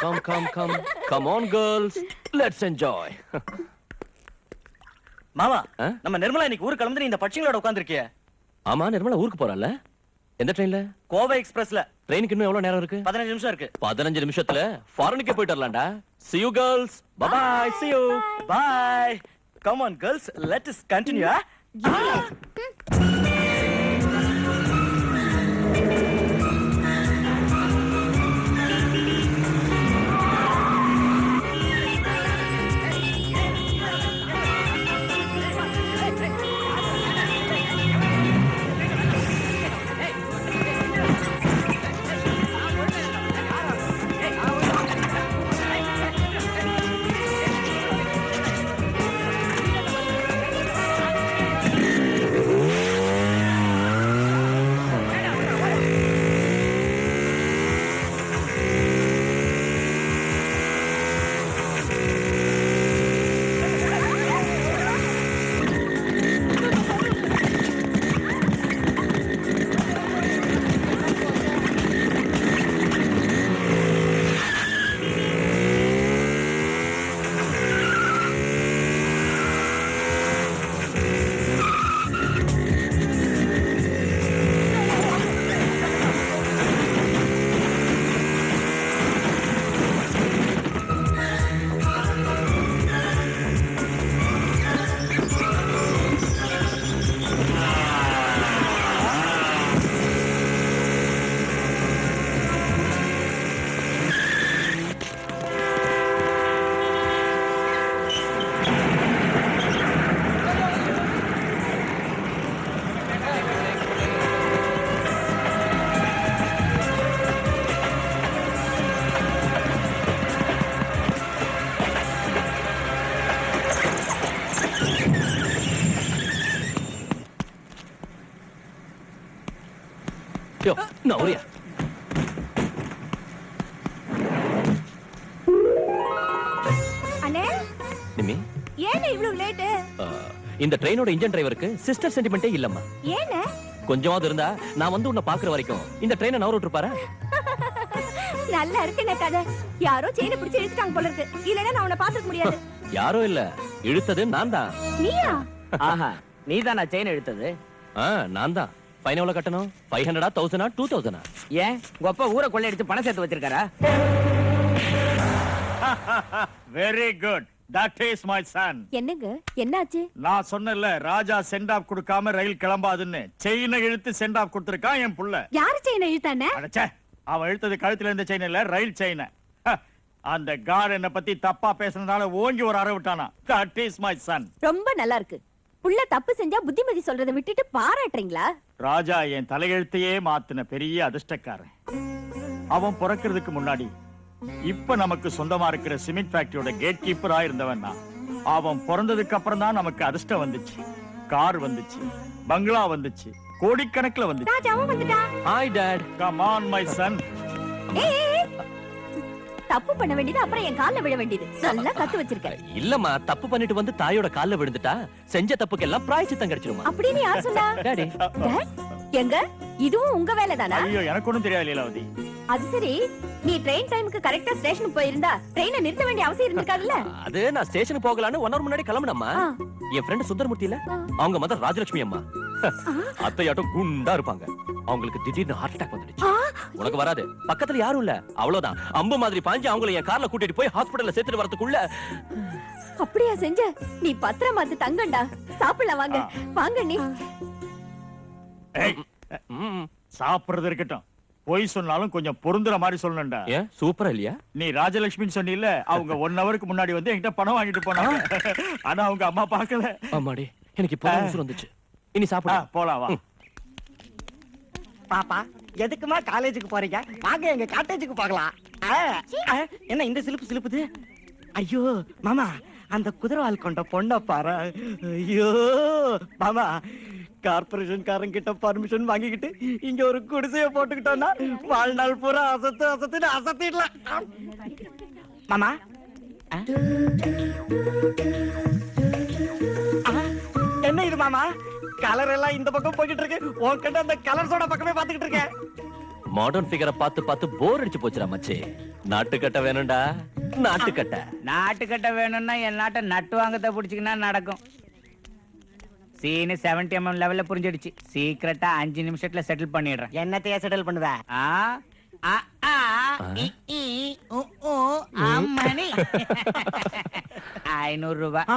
Come come come come on girls let's enjoy மாமா? நம்ம நிர்மலா இன்னைக்கு ஊர் கிளம்பி இந்த பட்சிங்களோட உட்காந்துருக்கிய ஆமா நிர்மலா ஊருக்கு போறால எந்த ட்ரெயின்ல கோவை எக்ஸ்பிரஸ்ல. ட்ரெயினுக்கு இன்னும் எவ்வளவு நேரம் இருக்கு? பதினஞ்சு நிமிஷம் இருக்கு. பதினஞ்சு நிமிஷத்துல ஃபாரினுக்கே போயிட்டு வரலாம்டா. See you girls. Bye. Bye. See you bye come on girls let is continue யோ நான் ஒரியா அண்ணே? நிம்மி. ஏன் இவ்வளவு லேட்டு? ஆ, இந்த ட்ரெயினோட இன்ஜின் டிரைவருக்கு சிஸ்டர் சென்டிமெண்டே இல்லம்மா. ஏன்னு கொஞ்சமாவது இருந்தா நான் வந்து உன்னை பாக்குற வரைக்கும். இந்த ட்ரெயினை நவர விட்டுருப்பாரா நல்லா இருக்கு என்ன கதை. யாரோ செயினை பிடிச்சு இழுத்துட்டாங்க போல இருக்கு. இல்லைன்னா நான் உன்னை பாத்துக்க முடியாது. யாரோ இல்ல. இழுத்தது நான் தான். நீயா? ஆஹா நீ தான் நான் செயின் எடுத்தது ஆ நான் தான். ஃபைன் எவ்வளவு கட்டணும்? ஃபைவ் ஹண்ட்ரடா தௌசண்டா டூ தௌசண்டா ஏன்? உங்க அப்பா ஊரை கொள்ளையடிச்சு பணம் சேர்த்து வச்சிருக்காரா? Very good that is my son என்னங்க? என்னாச்சு? நான் சொன்னேன்ல ராஜா சென்ட் ஆஃப் கொடுக்காம ரயில் கிளம்பாதுன்னு. செயினை இழுத்து சென்ட் ஆஃப் கொடுத்திருக்கான் என் புள்ள. யாரு செயினை இழுத்தானே? அடச்சே. அவன் இழுத்தது கழுத்துல இருந்த செயின் இல்ல ரயில் செயினை அந்த கார் என்ன பத்தி தப்பா பேசுனதால ஓங்கி ஒரு அறை விட்டானா. தட் இஸ் மை சன் ரொம்ப நல்லா இருக்கு. புள்ள தப்பு செஞ்சா புத்திமதி சொல்றதை விட்டுட்டு பாராட்டுறீங்களா? ராஜா என் தலையெழுத்தையே மாத்தின பெரிய அதிர்ஷ்டக்காரன். அவன் பிறக்கிறதுக்கு முன்னாடி இப்ப நமக்கு சொந்தமா இருக்கிற சிமெண்ட் ஃபேக்டரியோட கேட் கீப்பரா இருந்தவன் நான் அவன் பிறந்ததுக்கு அப்புறம் தான் நமக்கு அதிர்ஷ்டம் வந்துச்சு. கார் வந்துச்சு பங்களா வந்துச்சு கோடிக்கணக்குல வந்துச்சு. ராஜாவும் வந்துட்டான் hi dad come on my son ஏய். தப்பு பண்ண வேண்டியது அப்புறம் என் கால்ல விழ வேண்டியது. நல்லா கத்து வச்சிருக்க. இல்லம்மா தப்பு பண்ணிட்டு வந்து தாயோட கால்ல விழுந்துட்டா செஞ்ச தப்புக்கெல்லாம் பிராய்ச்சித்தம் கிடைச்சிருமா? அப்படின்னு யார் சொன்னா டாடி. எங்க? இதுவும் உங்க வேலை தானா ஐயோ எனக்கு ஒண்ணும் தெரியாது லீலாவதி. அது சரி நீ ட்ரெயின் டைமுக்கு கரெக்டா ஸ்டேஷனுக்கு போயிருந்தா ட்ரெயினை நிறுத்த வேண்டிய அவசியம் இருந்திருக்காதுல்ல? அது நான் ஸ்டேஷனுக்கு போகலான்னு ஒன் ஹவர் முன்னாடி கிளம்புனம்மா. என் ஃப்ரெண்ட் சுந்தரமூர்த்தி இல்ல? ஆ. அவங்க மதர் ராஜலட்சுமி அம்மா. அத்தையாட்டம் குண்டா இருப்பாங்க. அவங்களுக்கு திடீர்னு ஹார்ட் அட்டாக் வந்துடுச்சு. உனக்கு வராது. பக்கத்துல யாரும் இல்ல. அவ்வளவுதான். அம்பு மாதிரி பாஞ்சு அவங்கள என் கார்ல கூட்டிட்டு போய் ஹாஸ்பிடல்ல சேர்த்துட்டு வரதுக்குள்ள அப்படியா செஞ்ச? நீ பத்திரமாத்து தங்கண்டா. சாப்பிடலாம் வாங்க. வாங்க நீ. சாப்பிடுறது இருக்கட்டும். பொய் சொன்னாலும் கொஞ்சம் பொருந்துற மாதிரி சொல்லணும்டா. ஏன்? சூப்பரா இல்லையா? நீ ராஜலட்சுமின்னு சொன்னீல்ல அவங்க ஒன் ஹவருக்கு முன்னாடி வந்து என்கிட்ட பணம் வாங்கிட்டு போனாங்க. ஆனா அவங்க அம்மா பார்க்கல. ஆமாடி. எனக்கு இப்போ வந்துச்சு. இனி ஆ, சாப்பிட போலாம் வா. பாப்பா எதுக்குமா காலேஜுக்கு போறீங்க? வாங்க எங்க காட்டேஜுக்கு போகலாம். ஆ, ஆ, என்ன இந்த சிலுப்பு சிலுப்புது? ஐயோ மாமா அந்த குதிரவால் கொண்ட பொண்ண பாரு. ஐயோ மாமா கார்பரேஷன் கிட்ட பர்மிஷன் வாங்கிக்கிட்டு இங்க ஒரு குடிசைய போட்டுக்கிட்டோம்னா வாழ்நாள் பூரா அசத்து அசத்துன்னு அசத்திடலாம். மாமா இது மாமா. கலர் எல்லாம் இந்த பக்கம் போய்கிட்டு இருக்கு. உன்கிட்ட அந்த கலர் சோட பக்கமே பாத்துக்கிட்டு இருக்கேன். மாடர்ன் ஃபிகரை பார்த்து பார்த்து போர் அடிச்சு போச்சுடா மச்சி. நாட்டுக்கட்ட வேணும்டா. நாட்டுக்கட்ட நாட்டுக்கட்ட வேணும்னா என் நாட்டை நட்டு வாங்கத்தை பிடிச்சிக்கினா நடக்கும். சீனு செவன்டி எம்எம் லெவல்ல புரிஞ்சிடுச்சு. சீக்கிரட்டா அஞ்சு நிமிஷத்துல செட்டில் பண்ணிடுறேன். என்னத்தையா செட்டில் பண்ணுவ? ஆ ஆ, ஆ, இ, இ, உ, உ, அம்மணி. ஐநூறு ரூபாய்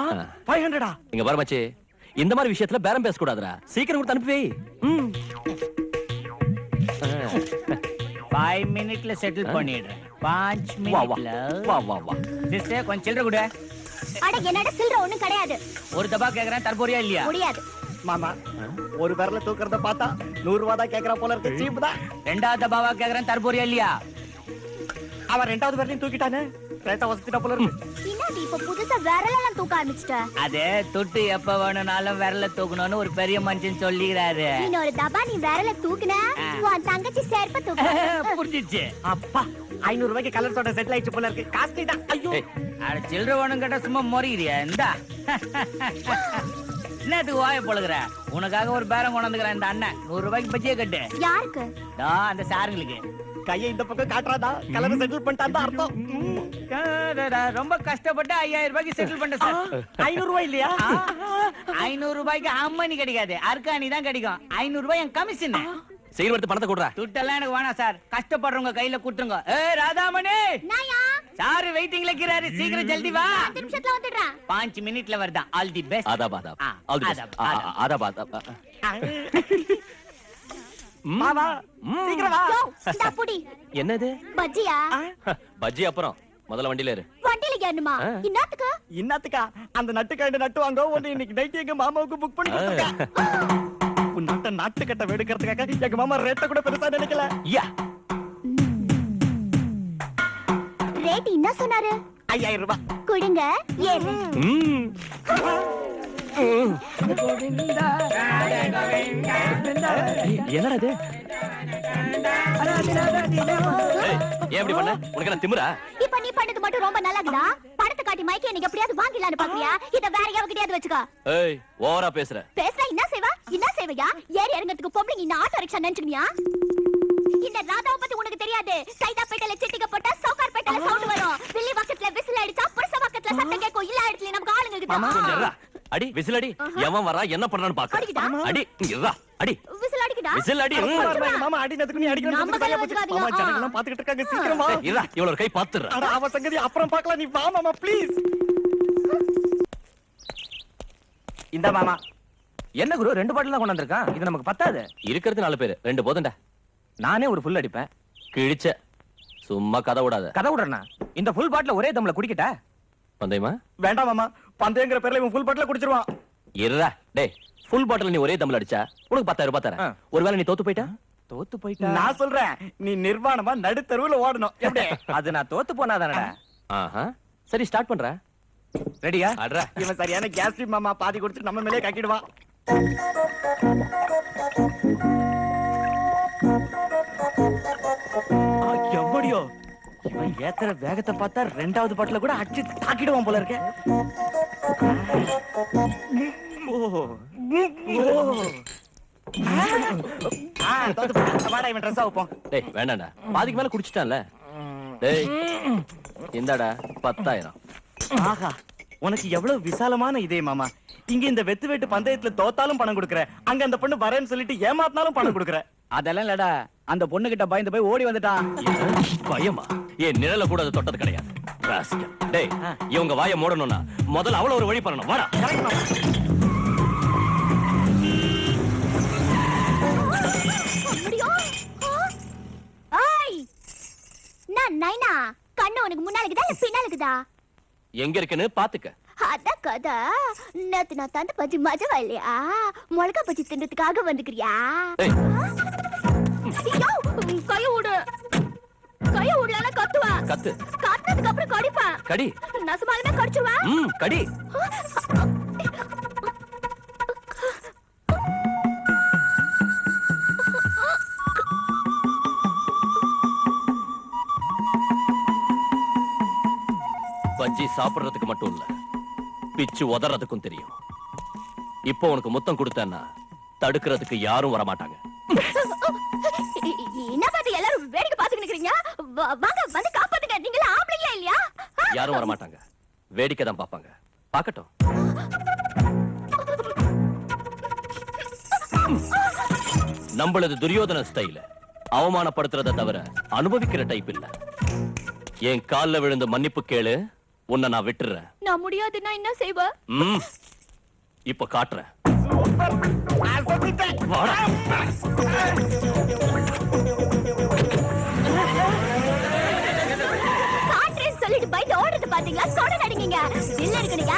ஃபைவ் ஹண்ட்ரடா இங்க பாரு மச்சி. இந்த மாதிரி விஷயத்துல பேரம் பேச கூடாதுடா சீக்கிரம் கொடுத்து அனுப்பி. ஃபைவ் மினிட்ல செட்டில் பண்ணிடுறேன். பாஞ்ச் மினிட்ல வா. வா வா சிஸ்டர் கொஞ்சம் சில்லற கூட. அட என்னடா சில்லற? ஒண்ணும் கிடையாது. ஒரு தபா கேக்குறேன் தற்போரியா இல்லையா? முடியாது. மாமா ஒரு விரல தூக்குறத பார்த்தா நூறு ரூபா தான் கேக்குறா போல இருக்கு. சீப் தான். ரெண்டாவது தபாவா கேக்குறேன் தற்போரியா இல்லையா? அவன் ரெண்டாவது விரலையும் தூக்கிட்டானே? ரேட்டா வசதிட்டா போல இருக்கு. என்னடி இப்ப புதுசா விரலெல்லாம் தூக்க ஆரம்பிச்சிட்ட. அது தொட்டு எப்ப வேணும்னாலும் விரல தூக்கணும்னு ஒரு பெரிய மனுஷன் சொல்லிக்கிறாரு. இன்னொரு தபா நீ விரல தூக்குன? உன் தங்கச்சி சேர்ப்ப தூக்கு. புரிஞ்சிச்சு அப்பா ஐநூறு ரூபாய்க்கு கலர் சோட செட்டில் ஆயிடுச்சு போல இருக்கு. காஸ்ட்லி தான் ஐயோ. அட சில்லற வேணும் கேட்டா சும்மா முறைகிறியா இந்தா. என்னத்துக்கு வாய பொழுகிற? உனக்காக ஒரு பேரம் கொண்டாந்துக்கிறேன் இந்த அண்ணன். நூறு ரூபாய்க்கு பஜ்ஜியை கட்டு. யாருக்கு? அந்த சாருங்களுக்கு. கையை இந்த பக்கம் காட்டுறாதா? கலர் செட்டில் பண்ணிட்டான் அர்த்தம். ரொம்ப கஷ்டப்பட்டு ஐயாயிரம் ரூபாய்க்கு செட்டில் பண்ண சார் ஐநூறு ரூபாய் இல்லையா? ஐநூறு ரூபாய்க்கு அம்மனி கிடைக்காது. அர்க்காணி தான் கிடைக்கும். ஐநூறு ரூபாய் என் கமிஷன் எடுத்து பணத்தை கொடுறா. துட்டெல்லாம் எனக்கு வேணாம் சார் கஷ்டப்படுறவங்க கையில குட்டுருங்க ஏ ராதாமணி! சாரு வெயிட்டிங்ல இருக்கிறாரு. சீக்கிரம் ஜல்தி வா. நிமிஷத்துல வந்துடுறேன் பாஞ்சு மினிட்ல வருதான். All the best ஆதாப். ஆதாப். சீக்கிரம் வா. இந்தா புடி. என்னது? பஜ்ஜியா? பஜ்ஜி அப்புறம். முதல்ல வண்டியில இரு வண்டியில ஏறணுமா. இன்னத்துக்கு? இன்னத்துக்கா? அந்த நட்டுக்காண்டு நட்டு வாங்க. ஒண்ணு இன்னைக்கு நைட் எங்க மாமாவுக்கு புக் பண்ணி கொடுத்துருக்கேன் உன் நாட்டை நாட்டு கட்ட வெடுக்கிறதுக்காக எங்க மாமா ரேட்ட கூட பெருசா நினைக்கல. யா. ரேட் என்ன சொன்னாரு? ஐயாயிரம் ரூபாய். கொடுங்க ஏறு. என்னடா இது? ஏய், ஏன் இப்படி பண்ண? உனக்கு என்ன திமிரா? இப்ப நீ பண்ணது மட்டும் ரொம்ப நல்லாக்குதா படத்தை காட்டி மைக்கே நீங்க எப்படியாவது வாங்கிடலான்னு பாக்குறியா? இத வேற யாவகிட்டயாவது வச்சுக்கோ. ஏய் ஓவரா பேசுற. பேசுறா என்ன செய்வா? என்ன செய்வையா? ஏறி இறங்கிறதுக்கு பொம்பளைங்க இந்த ஆட்டோ ரிக்ஷா நினைச்சுக்கியா இந்த ராதாவை பத்தி உனக்கு தெரியாது. சைதாப்பேட்டையில சிட்டிக்க போட்டா சவுகார் பேட்டையில சவுண்ட் வரும். வில்லி பக்கத்துல விசில் அடிச்சா புருஷ பக்கத்துல சத்தம் கேட்கும். இல்ல இடத்துல நமக்கு ஆளுங்க கொஞ்சம் இருடா. இருக்குதா அடி விசில் அடி எவன் வரா என்ன பண்றான்னு பாக்க? அடி இங்க இருடா. அடி. விசில் அடிக்குதா விசில் அடி மாமா அடினதுக்கு நீ அடிக்கணும் நம்ம கையில வச்சுக்காதீங்க. மாமா ஜனங்கெல்லாம் பாத்துக்கிட்டு இருக்காங்க. சீக்கிரம் வா. இவ்வளவு ஒரு கை பாத்துடுறா அட அவ சங்கதி அப்புறம் பார்க்கலாம் நீ வா மாமா ப்ளீஸ் இந்த மாமா. என்ன குரு ரெண்டு பாட்டில் தான் கொண்டு வந்திருக்கான் இது நமக்கு பத்தாது. இருக்கிறது நாலு பேரு. ரெண்டு போதும்டா. நானே ஒரு ஃபுல் அடிப்பேன். கிழிச்ச. சும்மா கதை விடாத. கதை விடுறேனா இந்த ஃபுல் பாட்டில் ஒரே தம்ல குடிக்கட்டா? பந்தயமா? வேண்டாம் மாமா. பந்தயங்கிற பேர்ல இவன் ஃபுல் பாட்டில குடிச்சிருவான். இருடா டேய் ஃபுல் பாட்டில் நீ ஒரே தம்ல அடிச்சா? உனக்கு பத்தாயிரம் ரூபாய் தரேன். ஒருவேளை நீ தோத்து போயிட்டா? தோத்து போயிட்டா? நான் சொல்றேன் நீ நிர்வாணமா நடுத்தருவுல ஓடணும். எப்படி? அது நான் தோத்து போனாதானடா ஆஹா. சரி ஸ்டார்ட் பண்ற. ரெடியா அட்ரா இவன் சரியான கேஸ் மாமா பாதி குடிச்சிட்டு நம்ம மேலே கக்கிடுவான். எவ்வளியோ இவன் ஏத்துற வேகத்தை பார்த்தா ரெண்டாவது பாட்டில கூட அடிச்சு தாக்கிடுவான் போல இருக்க. டேய் பாதிக்கு மேல குடிச்சிட்டான்ல. டேய் இந்தாடா பத்தாயிரம். ஆஹா உனக்கு எவ்வளவு விசாலமான இதே மாமா. இங்க இந்த வெத்து வெட்டு பந்தயத்துல தோத்தாலும் பணம் கொடுக்குற. அங்க அந்த பொண்ணு வரேன்னு சொல்லிட்டு ஏமாத்தினாலும் பணம் கொடுக்குற. அதெல்லாம் இல்லடா. அந்த பொண்ணு கிட்ட பயந்து போய் ஓடி வந்துட்டான்? பயமா? என் நிழல கூட அது தொட்டது கிடையாது. டேய் இவங்க வாயை மூடணும்னா முதல்ல அவள ஒரு வழி பண்ணணும். வாடா. நான் நைனா? கண்ணு உனக்கு முன்னால இருக்குதா இல்ல பின்னால இருக்குதா எங்க இருக்குன்னு பாத்துக்க. அத கதை. நேத்து நான் தந்த பஜ்ஜி மஜவா இல்லையா? மிளகா பஜ்ஜி தின்றதுக்காக வந்துக்கிறியா? ஏய். கத்துவேன் கத்து. கத்துனதுக்கு அப்புறம் கடிப்பேன் கடி. நசுமாலுமே கடிச்சிருவேன் ம் கடி. பஜ்ஜி சாப்பிடுறதுக்கு மட்டும் இல்ல. பிச்சு உதறதுக்கும் தெரியும். இப்போ உனக்கு முத்தம் கொடுத்தேன்னா தடுக்கிறதுக்கு யாரும் வர வாங்க வந்து காப்பாத்துங்க. நீங்களா ஆம்பளைங்களா இல்லையா? யாரும் வர மாட்டாங்க வேடிக்கை தான் பார்ப்பாங்க. பார்க்கட்டும். நம்மளது துரியோதன ஸ்டைல் அவமானப்படுத்துறத தவிர அனுபவிக்கிற டைப் இல்ல. என் கால்ல விழுந்து மன்னிப்பு கேளு. உன்னை நான் விட்டுறேன். நான் முடியாதுன்னா என்ன செய்வ? ம். இப்ப காட்டுறேன். வாடா. காட்டுறேன்னு சொல்லிட்டு பயந்து பில் எடுக்கணுங்க